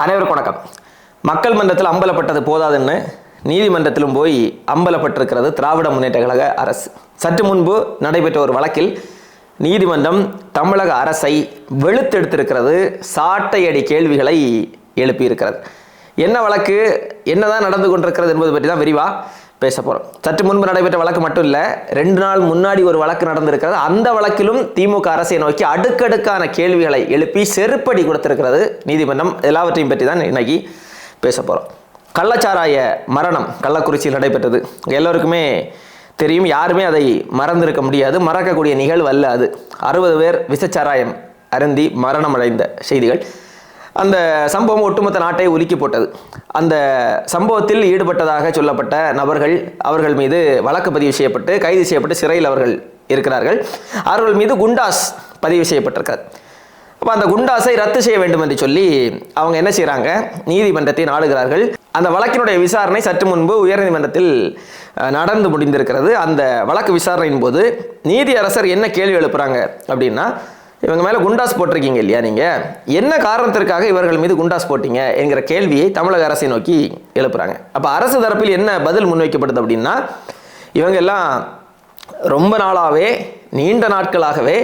அனைவருக்கும் வணக்கம். மக்கள் மன்றத்தில் அம்பலப்பட்டது போதாதுன்னு நீதிமன்றத்திலும் போய் அம்பலப்பட்டிருக்கிறது திராவிட முன்னேற்ற கழக அரசு. சற்று முன்பு நடைபெற்ற ஒரு வழக்கில் நீதிமன்றம் தமிழக அரசை வெளுத்தெடுத்திருக்கிறது சாட்டையடி கேள்விகளை எழுப்பியிருக்கிறது. என்ன வழக்கு? என்னதான் நடந்து கொண்டிருக்கிறது என்பது பற்றி தான் விரிவாக பேச போகிறோம் சற்று முன்பு நடைபெற்ற வழக்கு மட்டும் இல்லை ரெண்டு நாள் முன்னாடி ஒரு வழக்கு நடந்திருக்கிறது. அந்த வழக்கிலும் திமுக அரசை நோக்கி அடுக்கடுக்கான கேள்விகளை எழுப்பி செருப்படி கொடுத்திருக்கிறது நீதிமன்றம். எல்லாவற்றையும் பற்றி தான் இன்னைக்கு பேச போகிறோம் கள்ளச்சாராய மரணம் கள்ளக்குறிச்சியில் நடைபெற்றது. எல்லோருக்குமே தெரியும் யாருமே அதை மறந்திருக்க முடியாது. மறக்கக்கூடிய நிகழ்வு அல்ல அது. அறுபது பேர் விசச்சாராயம் அருந்தி மரணம் அடைந்த செய்திகள். அந்த சம்பவம் ஒட்டுமொத்த நாட்டை உலுக்கி போட்டது. அந்த சம்பவத்தில் ஈடுபட்டதாக சொல்லப்பட்ட நபர்கள் அவர்கள் மீது வழக்கு பதிவு செய்யப்பட்டு கைது செய்யப்பட்டு சிறையில் அவர்கள் இருக்கிறார்கள். அவர்கள் மீது குண்டாஸ் பதிவு செய்யப்பட்டிருக்கார் அப்போ அந்த குண்டாஸை ரத்து செய்ய வேண்டும் என்று சொல்லி அவங்க என்ன செய்கிறாங்க நீதிமன்றத்தை நாடுகிறார்கள். அந்த வழக்கினுடைய விசாரணை சற்று முன்பு உயர்நீதிமன்றத்தில் அஹ், நடந்து முடிந்திருக்கிறது. அந்த வழக்கு விசாரணையின் போது நீதியரசர் என்ன கேள்வி எழுப்புறாங்க அப்படின்னா இவங்க மேலே குண்டாஸ் போட்டிருக்கீங்க இல்லையா நீங்கள் என்ன காரணத்திற்காக இவர்கள் மீது குண்டாஸ் போட்டீங்க என்கிற கேள்வியை தமிழக அரசை நோக்கி எழுப்புறாங்க. அப்போ அரசு தரப்பில் என்ன பதில் முன்வைக்கப்படுது அப்படின்னா இவங்க எல்லாம் ரொம்ப நாளாகவே நீண்ட நாட்களாகவே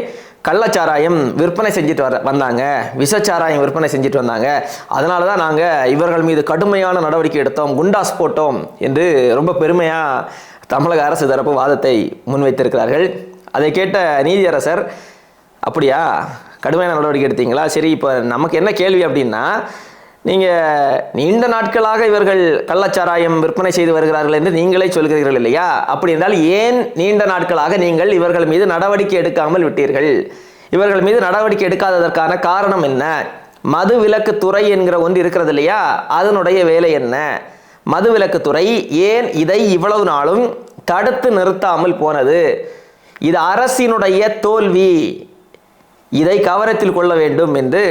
கள்ளச்சாராயம் விற்பனை செஞ்சுட்டு வர வந்தாங்க. விஷச்சாராயம் விற்பனை செஞ்சுட்டு வந்தாங்க. அதனால தான் நாங்கள் இவர்கள் மீது கடுமையான நடவடிக்கை எடுத்தோம் குண்டாஸ் போட்டோம் என்று ரொம்ப பெருமையாக தமிழக அரசு தரப்பு வாதத்தை முன்வைத்திருக்கிறார்கள். அதை கேட்ட நீதியரசர் அப்படியா? கடுமையான நடவடிக்கை எடுத்தீங்களா? சரி இப்போ நமக்கு என்ன கேள்வி அப்படின்னா நீங்கள் நீண்ட நாட்களாக இவர்கள் கள்ளச்சாராயம் விற்பனை செய்து வருகிறார்கள் என்று நீங்களே சொல்கிறீர்கள் இல்லையா? அப்படி என்றால் ஏன் நீண்ட நாட்களாக நீங்கள் இவர்கள் மீது நடவடிக்கை எடுக்காமல் விட்டீர்கள்? இவர்கள் மீது நடவடிக்கை எடுக்காததற்கான காரணம் என்ன? மது விலக்கு துறை என்கிற ஒன்று இருக்கிறது இல்லையா? அதனுடைய வேலை என்ன? மது விலக்கு துறை ஏன் இதை இவ்வளவு நாளும் தடுத்து நிறுத்தாமல் போனது? இது அரசினுடைய தோல்வி. இதை கவனத்தில் கொள்ள வேண்டும் என்று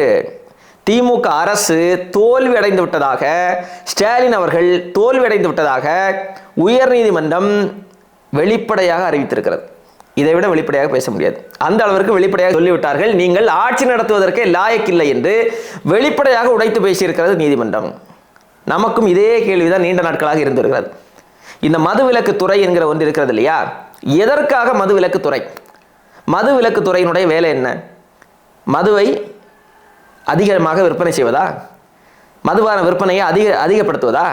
திமுக அரசு தோல்வி அடைந்து விட்டதாக ஸ்டாலின் அவர்கள் தோல்வி அடைந்து விட்டதாக உயர்நீதிமன்றம் வெளிப்படையாக அறிவித்திருக்கிறது. இதை விட வெளிப்படையாக பேச முடியாது. அந்த அளவிற்கு வெளிப்படையாக சொல்லிவிட்டார்கள். நீங்கள் ஆட்சி நடத்துவதற்கே லாயக்கில்லை என்று வெளிப்படையாக உடைத்து பேசியிருக்கிறது நீதிமன்றம். நமக்கும் இதே கேள்விதான் நீண்ட நாட்களாக இருந்து வருகிறது. இந்த மதுவிலக்கு துறை என்கிற ஒன்று இருக்கிறது இல்லையா? எதற்காக மதுவிலக்கு துறை? மதுவிலக்கு துறையினுடைய வேலை என்ன? மதுவை அதிகமாக விற்பனை செய்வதா? மதுபான விற்பனையை அதிக அதிகப்படுத்துவதா?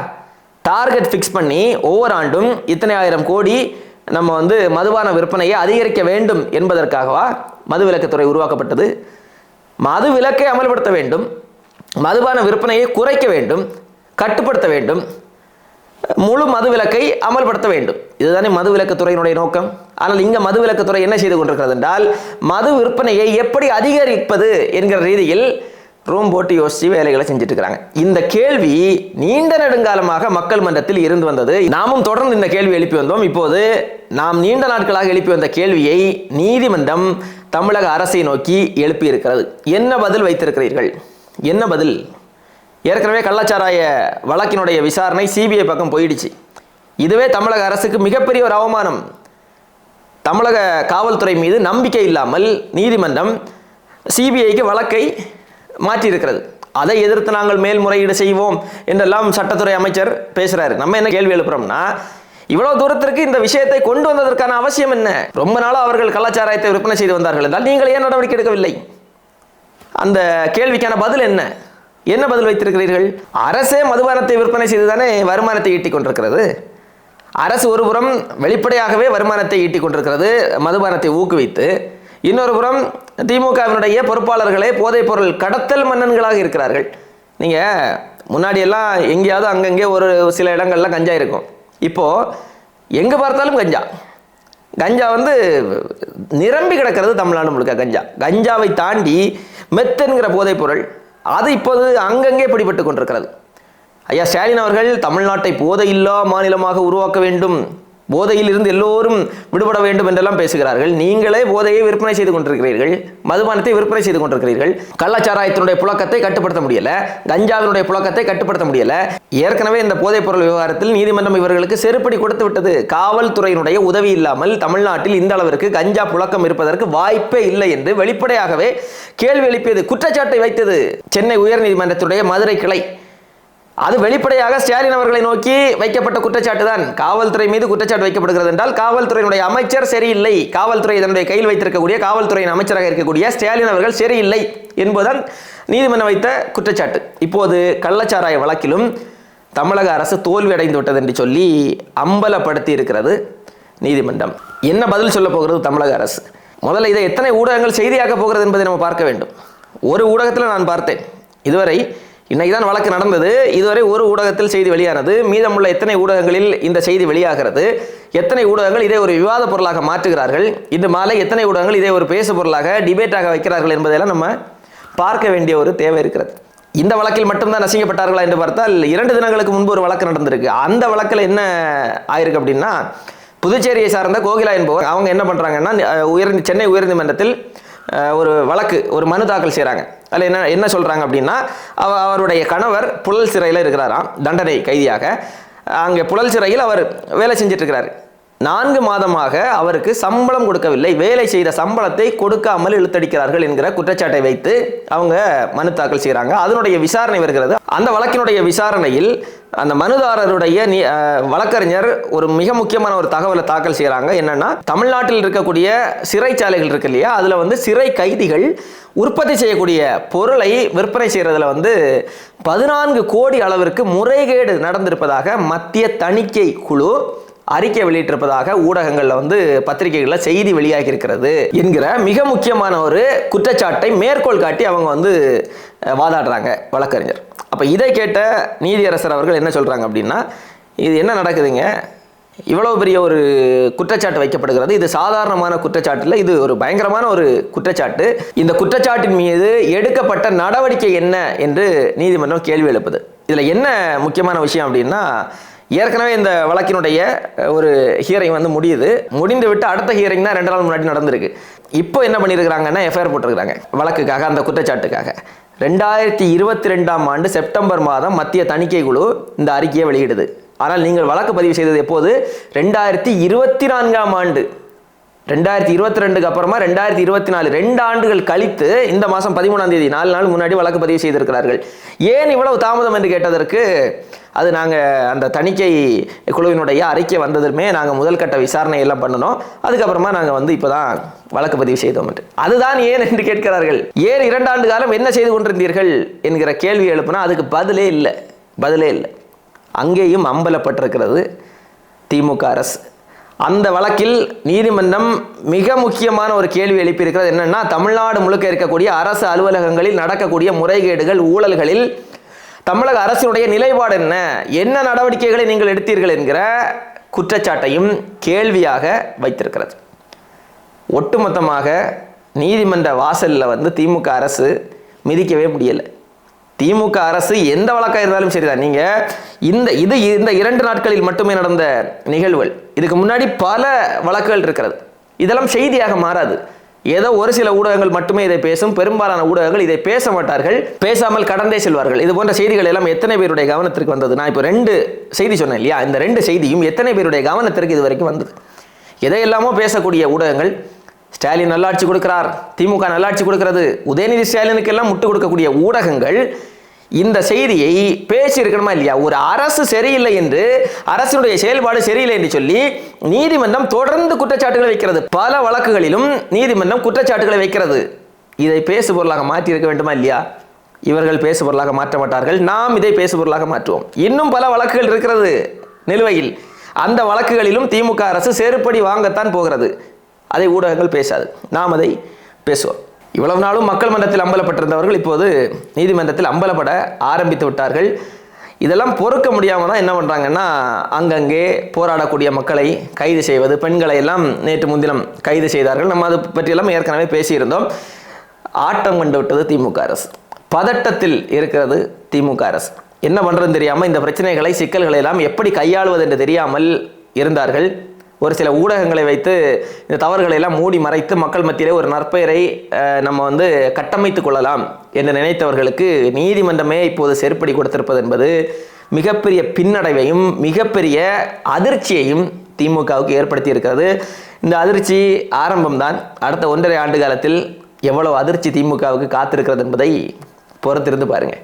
டார்கெட் ஃபிக்ஸ் பண்ணி ஒவ்வொரு ஆண்டும் இத்தனை ஆயிரம் கோடி நம்ம வந்து மதுபான விற்பனையை அதிகரிக்க வேண்டும் என்பதற்காகவா மது மதுவிலக்குத்துறை உருவாக்கப்பட்டது? மது விலக்கை அமல்படுத்த வேண்டும். மதுபான விற்பனையை குறைக்க வேண்டும். கட்டுப்படுத்த வேண்டும். முழு மதுவிலக்கை அமல்படுத்த வேண்டும். இதுதானே மதுவிலக்குத்துறையினுடைய நோக்கம்? ஆனால் இங்க மதுவிலக்குத்துறை என்ன செய்து கொண்டிருக்கிறது என்றால் மது விற்பனையை எப்படி அதிகரிப்பது என்கிற ரீதியில் ரூம் போட்டு யோசிச்சு வேலைகளை செஞ்சுட்டு இருக்கிறாங்க இந்த கேள்வி நீண்ட நெடுங்காலமாக மக்கள் மன்றத்தில் இருந்து வந்தது. நாமும் தொடர்ந்து இந்த கேள்வி எழுப்பி வந்தோம். இப்போது நாம் நீண்ட நாட்களாக எழுப்பி வந்த கேள்வியை நீதிமன்றம் தமிழக அரசை நோக்கி எழுப்பியிருக்கிறது. என்ன பதில் வைத்திருக்கிறீர்கள்? என்ன பதில்? ஏற்கனவே கள்ளச்சாராய வழக்கினுடைய விசாரணை சிபிஐ பக்கம் போயிடுச்சு. இதுவே தமிழக அரசுக்கு மிகப்பெரிய ஒரு அவமானம். தமிழக காவல்துறை மீது நம்பிக்கை இல்லாமல் நீதிமன்றம் சிபிஐக்கு வழக்கை மாற்றியிருக்கிறது. அதை எதிர்த்து நாங்கள் மேல்முறையீடு செய்வோம் என்றெல்லாம் சட்டத்துறை அமைச்சர் பேசுகிறாரு நம்ம என்ன கேள்வி எழுப்புறோம்னா இவ்வளவு தூரத்திற்கு இந்த விஷயத்தை கொண்டு வந்ததற்கான அவசியம் என்ன? ரொம்ப நாளாக அவர்கள் கலாச்சாரத்தை விற்பனை செய்து வந்தார்கள் என்றால் நீங்கள் ஏன் நடவடிக்கை எடுக்கவில்லை? அந்த கேள்விக்கான பதில் என்ன? என்ன பதில் வைத்திருக்கிறீர்கள்? அரசே மதுபானத்தை விற்பனை செய்து தானே வருமானத்தை ஈட்டிக் கொண்டிருக்கிறது? அரசு ஒருபுறம் வெளிப்படையாகவே வருமானத்தை ஈட்டிக் கொண்டிருக்கிறது மதுபானத்தை ஊக்குவித்து இன்னொரு புறம் திமுகவினுடைய பொறுப்பாளர்களே போதைப் பொருள் கடத்தல் மன்னன்களாக இருக்கிறார்கள். நீங்கள் முன்னாடியெல்லாம் எங்கேயாவது அங்கங்கே ஒரு சில இடங்கள்ல கஞ்சா இருக்கும். இப்போது எங்கே பார்த்தாலும் கஞ்சா. கஞ்சா வந்து நிரம்பி கிடக்கிறது தமிழ்நாடு முழுக்க கஞ்சா. கஞ்சாவை தாண்டி மெத்தன்கிற போதைப் பொருள் அது இப்போது அங்கங்கே பிடிபட்டு கொண்டிருக்கிறது. ஐயா ஸ்டாலின் அவர்கள் தமிழ்நாட்டை போதையில்லா மாநிலமாக உருவாக்க வேண்டும். போதையில் இருந்து எல்லோரும் விடுபட வேண்டும் என்றெல்லாம் பேசுகிறார்கள். நீங்களே போதையை விற்பனை செய்து கொண்டிருக்கிறீர்கள். மதுபானத்தை விற்பனை செய்து கொண்டிருக்கிறீர்கள். கள்ளச்சாராயத்தினுடைய புழக்கத்தை கட்டுப்படுத்த முடியல. கஞ்சாவினுடைய புழக்கத்தை கட்டுப்படுத்த முடியல. ஏற்கனவே இந்த போதைப் பொருள் விவகாரத்தில் நீதிமன்றம் இவர்களுக்கு செருப்படி கொடுத்து விட்டது. காவல்துறையினுடைய உதவி இல்லாமல் தமிழ்நாட்டில் இந்த அளவிற்கு கஞ்சா புழக்கம் இருப்பதற்கு வாய்ப்பே இல்லை என்று வெளிப்படையாகவே கேள்வி எழுப்பியது குற்றச்சாட்டை வைத்தது சென்னை உயர்நீதிமன்றத்துடைய மதுரை கிளை. அது வெளிப்படையாக ஸ்டாலின் அவர்களை நோக்கி வைக்கப்பட்ட குற்றச்சாட்டு தான் காவல்துறை மீது குற்றச்சாட்டு வைக்கப்படுகிறது என்றால் காவல்துறையினுடைய அமைச்சர் சரியில்லை. காவல்துறை தன்னுடைய கையில் வைத்திருக்கக்கூடிய காவல்துறையின் அமைச்சராக இருக்கக்கூடிய ஸ்டாலின் அவர்கள் சரியில்லை என்பதுதான் நீதிமன்றம் வைத்த குற்றச்சாட்டு. இப்போது கள்ளச்சாராய வழக்கிலும் தமிழக அரசு தோல்வி அடைந்து விட்டது என்று சொல்லி அம்பலப்படுத்தி இருக்கிறது நீதிமன்றம். என்ன பதில் சொல்ல போகிறது தமிழக அரசு? முதல்ல இதை எத்தனை ஊடகங்கள் செய்தியாக்க போகிறது என்பதை நம்ம பார்க்க வேண்டும். ஒரு ஊடகத்தில் நான் பார்த்தேன். இதுவரை இன்னைக்கு தான் வழக்கு நடந்தது. இதுவரை ஒரு ஊடகத்தில் செய்தி வெளியானது. மீதமுள்ள எத்தனை ஊடகங்களில் இந்த செய்தி வெளியாகிறது? எத்தனை ஊடகங்கள் இதை ஒரு விவாத பொருளாக மாற்றுகிறார்கள்? இன்று மாலை எத்தனை ஊடகங்கள் இதை ஒரு பேசு பொருளாக டிபேட்டாக வைக்கிறார்கள் என்பதெல்லாம் நம்ம பார்க்க வேண்டிய ஒரு தேவை இருக்கிறது. இந்த வழக்கில் மட்டும்தான் நசிங்கப்பட்டார்களா என்று பார்த்தால் இரண்டு தினங்களுக்கு முன்பு ஒரு வழக்கு நடந்திருக்கு. அந்த வழக்கில் என்ன ஆயிருக்கு அப்படின்னா புதுச்சேரியை சார்ந்த கோகிலா என்பவர் அவங்க என்ன பண்ணுறாங்கன்னா உயர் சென்னை உயர்நீதிமன்றத்தில் ஒரு வழக்கு ஒரு மனு தாக்கல் செய்கிறாங்க அதில் என்ன என்ன சொல்கிறாங்க அப்படின்னா அவ அவருடைய கணவர் புழல் சிறையில் இருக்கிறாராம் தண்டனை கைதியாக. அங்கே புழல் சிறையில் அவர் வேலை செஞ்சிட்ருக்கிறாரு நான்கு மாதமாக அவருக்கு சம்பளம் கொடுக்கவில்லை. வேலை செய்த சம்பளத்தை கொடுக்காமல் இழுத்தடிக்கிறார்கள் என்கிற குற்றச்சாட்டை வைத்து அவங்க மனு தாக்கல் செய்கிறாங்க. அதனுடைய விசாரணை வருகிறது. அந்த வழக்கினுடைய விசாரணையில் அந்த மனுதாரருடைய வழக்கறிஞர் ஒரு மிக முக்கியமான ஒரு தகவலை தாக்கல் செய்கிறாங்க. என்னன்னா தமிழ்நாட்டில் இருக்கக்கூடிய சிறைச்சாலைகள் இருக்கு இல்லையா? அதில் வந்து சிறை கைதிகள் உற்பத்தி செய்யக்கூடிய பொருளை விற்பனை செய்கிறதுல வந்து பதினான்கு கோடி அளவிற்கு முறைகேடு நடந்திருப்பதாக மத்திய தணிக்கை குழு அறிக்கை வெளியிட்டிருப்பதாக ஊடகங்களில் வந்து பத்திரிகைகளில் செய்தி வெளியாகி இருக்கிறது என்கிற மிக முக்கியமான ஒரு குற்றச்சாட்டை மேற்கோள் காட்டி அவங்க வந்து வாதாடுறாங்க வழக்கறிஞர். அப்போ இதை கேட்ட நீதியரசர் அவர்கள் என்ன சொல்கிறாங்க அப்படின்னா இது என்ன நடக்குதுங்க? இவ்வளவு பெரிய ஒரு குற்றச்சாட்டு வைக்கப்படுகிறது. இது சாதாரணமான குற்றச்சாட்டில் இது ஒரு பயங்கரமான ஒரு குற்றச்சாட்டு. இந்த குற்றச்சாட்டின் மீது எடுக்கப்பட்ட நடவடிக்கை என்ன என்று நீதிமன்றம் கேள்வி எழுப்புது. இதில் என்ன முக்கியமான விஷயம் அப்படின்னா ஏற்கனவே இந்த வழக்கினுடைய ஒரு ஹியரிங் வந்து முடியுது. முடிந்து விட்டு அடுத்த ஹியரிங் தான் ரெண்டு நாள் முன்னாடி நடந்திருக்கு. இப்போ என்ன பண்ணியிருக்கிறாங்கன்னா எஃப்ஐஆர் போட்டிருக்கிறாங்க. வழக்குக்காக அந்த குற்றச்சாட்டுக்காக. ரெண்டாயிரத்தி இருபத்தி ரெண்டாம் ஆண்டு செப்டம்பர் மாதம் மத்திய தணிக்கை குழு இந்த அறிக்கையை வெளியிடுது. ஆனால் நீங்கள் வழக்கு பதிவு செய்தது எப்போது? ரெண்டாயிரத்தி இருபத்தி நான்காம் ஆண்டு. ரெண்டாயிரத்தி இருபத்தி ரெண்டுக்கு அப்புறமா ரெண்டாயிரத்தி இருபத்தி நாலு ரெண்டு ஆண்டுகள் கழித்து இந்த மாதம் பதிமூணாம் தேதி நாலு நாள் முன்னாடி வழக்கு பதிவு செய்திருக்கிறார்கள். ஏன் இவ்வளவு தாமதம் என்று கேட்டதற்கு அது நாங்கள் அந்த தணிக்கை குழுவினுடைய அறிக்கை வந்ததுமே நாங்கள் முதல் கட்ட விசாரணை எல்லாம் பண்ணணும் அதுக்கப்புறமா நாங்கள் வந்து இப்போ தான் வழக்கு பதிவு செய்தோம் என்று. அதுதான் ஏன் என்று கேட்கிறார்கள். ஏன் இரண்டு ஆண்டு காலம் என்ன செய்து கொண்டிருந்தீர்கள் என்கிற கேள்வி எழுப்புனா அதுக்கு பதிலே இல்லை. பதிலே இல்லை. அங்கேயும் அம்பலப்பட்டிருக்கிறது திமுக அரசு. அந்த வழக்கில் நீதிமன்றம் மிக முக்கியமான ஒரு கேள்வி எழுப்பியிருக்கிறது என்னன்னா தமிழ்நாடு முழுக்க இருக்கக்கூடிய அரசு அலுவலகங்களில் நடக்கக்கூடிய முறைகேடுகள் ஊழல்களில் தமிழக அரசினுடைய நிலைப்பாடு என்ன? என்ன நடவடிக்கைகளை நீங்கள் எடுத்தீர்கள் என்கிற குற்றச்சாட்டையும் கேள்வியாக வைத்திருக்கிறது. ஒட்டுமொத்தமாக நீதிமன்ற வாசலில் வந்து திமுக அரசு மிதிக்கவே முடியலை. திமுக அரசு எந்த வழக்காக இருந்தாலும் சரிதான். நீங்கள் இந்த இது இந்த இரண்டு நாட்களில் மட்டுமே நடந்த நிகழ்வுகள் இதுக்கு முன்னாடி பல வழக்குகள் இருக்கிறது. இதெல்லாம் செய்தியாக மாறாது. ஏதோ ஒரு சில ஊடகங்கள் மட்டுமே இதை பேசும். பெரும்பாலான ஊடகங்கள் இதை பேச மாட்டார்கள். பேசாமல் கடந்தே செல்வார்கள். இது போன்ற செய்திகள் எல்லாம் எத்தனை பேருடைய கவனத்திற்கு வந்தது? நான் இப்போ ரெண்டு செய்தி சொன்னேன் இல்லையா? இந்த ரெண்டு செய்தியும் எத்தனை பேருடைய கவனத்திற்கு இது வரைக்கும் வந்தது? எதையெல்லாமோ பேசக்கூடிய ஊடகங்கள் ஸ்டாலின் நல்லாட்சி கொடுக்கிறார் திமுக நல்லாட்சி கொடுக்கிறது உதயநிதி ஸ்டாலினுக்கெல்லாம் முட்டு கொடுக்கக்கூடிய ஊடகங்கள் இந்த செய்தியை பேசியிருக்கணுமா இல்லையா? ஒரு அரசு சரியில்லை என்று அரசினுடைய செயல்பாடு சரியில்லை என்று சொல்லி நீதிமன்றம் தொடர்ந்து குற்றச்சாட்டுகளை வைக்கிறது. பல வழக்குகளிலும் நீதிமன்றம் குற்றச்சாட்டுகளை வைக்கிறது. இதை பேசு பொருளாக மாற்றி இருக்க வேண்டுமா இல்லையா? இவர்கள் பேசு பொருளாக மாற்ற மாட்டார்கள். நாம் இதை பேசு பொருளாக மாற்றுவோம். இன்னும் பல வழக்குகள் இருக்கிறது நிலுவையில். அந்த வழக்குகளிலும் திமுக அரசு செருப்படி வாங்கத்தான் போகிறது. அதை ஊடகங்கள் பேசாது. நாம் அதை பேசுவோம். இவ்வளவு நாளும் மக்கள் மன்றத்தில் அம்பலப்பட்டிருந்தவர்கள் இப்போது நீதிமன்றத்தில் அம்பலப்பட ஆரம்பித்து விட்டார்கள். இதெல்லாம் பொறுக்க முடியாமல் தான் என்ன பண்ணுறாங்கன்னா அங்கங்கே போராடக்கூடிய மக்களை கைது செய்வது பெண்களை எல்லாம் நேற்று முன்தினம் கைது செய்தார்கள். நம்ம அது பற்றியெல்லாம் ஏற்கனவே பேசியிருந்தோம். ஆட்டம் கண்டு விட்டது திமுக அரசு. பதட்டத்தில் இருக்கிறது திமுக அரசு. என்ன பண்ணுறதுன்னு தெரியாமல் இந்த பிரச்சனைகளை சிக்கல்களை எல்லாம் எப்படி கையாளுவது என்று தெரியாமல் இருந்தார்கள். ஒரு சில ஊடகங்களை வைத்து இந்த தவறுகளை எல்லாம் மூடி மறைத்து மக்கள் மத்தியிலே ஒரு நற்பெயரை நம்ம வந்து கட்டமைத்து கொள்ளலாம் என்று நினைத்தவர்களுக்கு நீதிமன்றமே இப்போது செருப்படி கொடுத்திருப்பது என்பது மிகப்பெரிய பின்னடைவையும் மிகப்பெரிய அதிர்ச்சியையும் திமுகவுக்கு ஏற்படுத்தி இருக்கிறது இந்த அதிர்ச்சி ஆரம்பம்தான். அடுத்த ஒன்றரை ஆண்டு காலத்தில் எவ்வளவு அதிர்ச்சி திமுகவுக்கு காத்திருக்கிறது என்பதை பொறுத்திருந்து பாருங்கள்